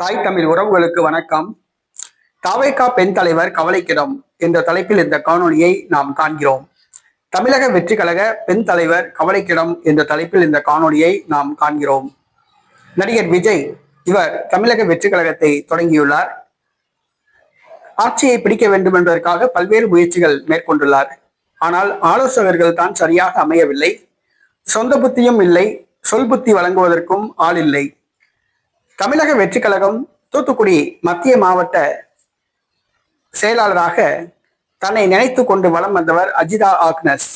தாய் தமிழ் உறவுகளுக்கு வணக்கம். தாவைக்கா பெண் தலைவர் கவலைக்கிடம் என்ற தலைப்பில் இந்த காணொலியை நாம் காண்கிறோம். தமிழக வெற்றி கழக பெண் தலைவர் கவலைக்கிடம் என்ற தலைப்பில் இந்த காணொலியை நாம் காண்கிறோம். நடிகர் விஜய் இவர் தமிழக வெற்றி கழகத்தை தொடங்கியுள்ளார். ஆட்சியை பிடிக்க வேண்டும் என்பதற்காக பல்வேறு முயற்சிகள் மேற்கொண்டுள்ளார். ஆனால் ஆலோசகர்கள் தான் சரியாக அமையவில்லை. சொந்த புத்தியும் இல்லை. சொல் புத்தி வழங்குவதற்கும் ஆள் இல்லை. தமிழக வெற்றி கழகம் தூத்துக்குடி மத்திய மாவட்ட செயலாளராக தன்னை நினைத்து கொண்டு வலம் வந்தவர் அஜிதா ஆக்னஸ்.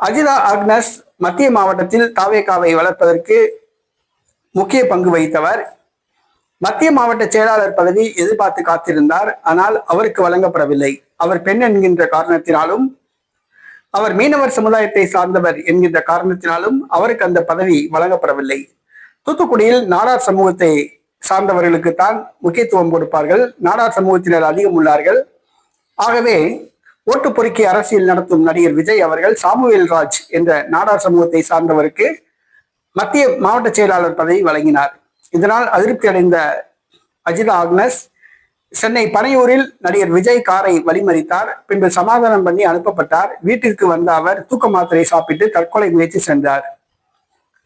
அஜிதா ஆக்னஸ் மத்திய மாவட்டத்தில் தாவேகாவை வளர்ப்பதற்கு முக்கிய பங்கு வகித்தவர். மத்திய மாவட்ட செயலாளர் பதவி எதிர்பார்த்து காத்திருந்தார். ஆனால் அவருக்கு வழங்கப்படவில்லை. அவர் பெண் என்கின்ற காரணத்தினாலும் அவர் மீனவர் சமுதாயத்தை சார்ந்தவர் என்கின்ற காரணத்தினாலும் அவருக்கு அந்த பதவி வழங்கப்படவில்லை. தூத்துக்குடியில் நாடார் சமூகத்தை சார்ந்தவர்களுக்கு தான் முக்கியத்துவம் கொடுப்பார்கள். நாடார் சமூகத்தினர் அதிகம் உள்ளார்கள். ஆகவே ஓட்டு பொறுக்கி அரசியல் நடத்தும் நடிகர் விஜய் அவர்கள் சாமுவேல் ராஜ் என்ற நாடார் சமூகத்தை சார்ந்தவருக்கு மத்திய மாவட்ட செயலாளர் பதவி வழங்கினார். இதனால் அதிருப்தி அடைந்த அஜிதா ஆக்னஸ் சென்னை பனையூரில் நடிகர் விஜய் காரை வழிமறித்தார். பின்பு சமாதானம் பண்ணி அனுப்பப்பட்டார். வீட்டிற்கு வந்த அவர் தூக்க மாத்திரை சாப்பிட்டு தற்கொலை முயற்சி சென்றார்.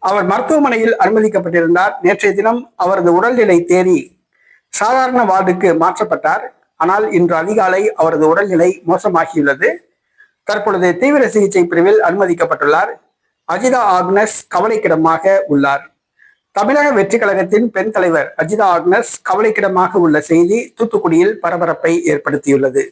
அவர் மருத்துவமனையில் அனுமதிக்கப்பட்டிருந்தார். நேற்றைய தினம் அவரது உடல்நிலை தேறி சாதாரண வார்டுக்கு மாற்றப்பட்டார். ஆனால் இன்று அதிகாலை அவரது உடல்நிலை மோசமாகியுள்ளது. தற்பொழுது தீவிர சிகிச்சை பிரிவில் அனுமதிக்கப்பட்டுள்ளார். அஜிதா ஆக்னஸ் கவலைக்கிடமாக உள்ளார். தமிழக வெற்றி கழகத்தின் பெண் தலைவர் அஜிதா ஆக்னஸ் கவலைக்கிடமாக உள்ள செய்தி தூத்துக்குடியில் பரபரப்பை ஏற்படுத்தியுள்ளது.